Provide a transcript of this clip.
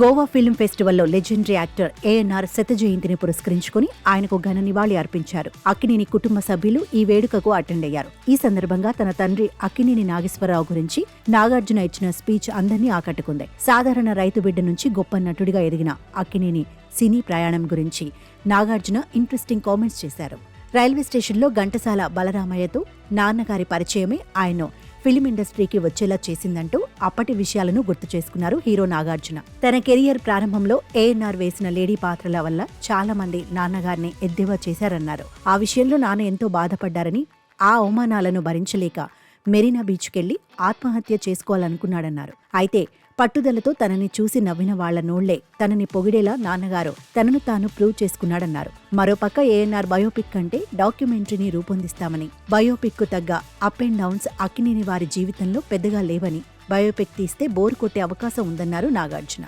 Goa film ఫెస్టివల్లో legendary actor ANR శత జయంతిని పురస్కరించుకుని ఆయనకు ఘన నివాళి అర్పించారు. అక్కినేని కుటుంబ సభ్యులు ఈ వేడుకకు అటెండ్ అయ్యారు. ఈ సందర్భంగా తన తండ్రి అక్కినేని నాగేశ్వరరావు గురించి నాగార్జున ఇచ్చిన స్పీచ్ అందరినీ ఆకట్టుకుంది. సాధారణ రైతు బిడ్డ నుంచి గొప్ప నటుడిగా ఎదిగిన అక్కినేని సినీ ప్రయాణం గురించి నాగార్జున ఇంట్రెస్టింగ్ కామెంట్స్ చేశారు. రైల్వే స్టేషన్లో ఘంటసాల బలరామయ్యతో నాన్నగారి పరిచయమే ఆయన ఫిలిం ఇండస్ట్రీకి వచ్చేలా చేసిందంటూ అప్పటి విషయాలను గుర్తు చేసుకున్నారు హీరో నాగార్జున. తన కెరియర్ ప్రారంభంలో ఏఎన్ఆర్ వేసిన లేడీ పాత్రల వల్ల చాలా మంది నాన్నగారిని ఎద్దేవా చేశారన్నారు. ఆ విషయంలో నాన్న ఎంతో బాధపడ్డారని ఆ అవమానాలను భరించలేక మెరీనా బీచ్కెళ్ళి ఆత్మహత్య చేసుకోవాలనుకున్నాడన్నారు. అయితే పట్టుదలతో తనని చూసి నవ్విన వాళ్ళ నోళ్ళే తనని పొగిడేలా నాన్నగారు తనను తాను ప్రూవ్ చేసుకున్నాడన్నారు. మరోపక్క ఏఎన్ఆర్ బయోపిక్ కంటే డాక్యుమెంటరీని రూపొందిస్తామని బయోపిక్కు తగ్గ అప్ అండ్ డౌన్స్ అక్కినేని వారి జీవితంలో పెద్దగా లేవని బయోపిక్ తీస్తే బోర్ కొట్టే అవకాశం ఉందన్నారు నాగార్జున.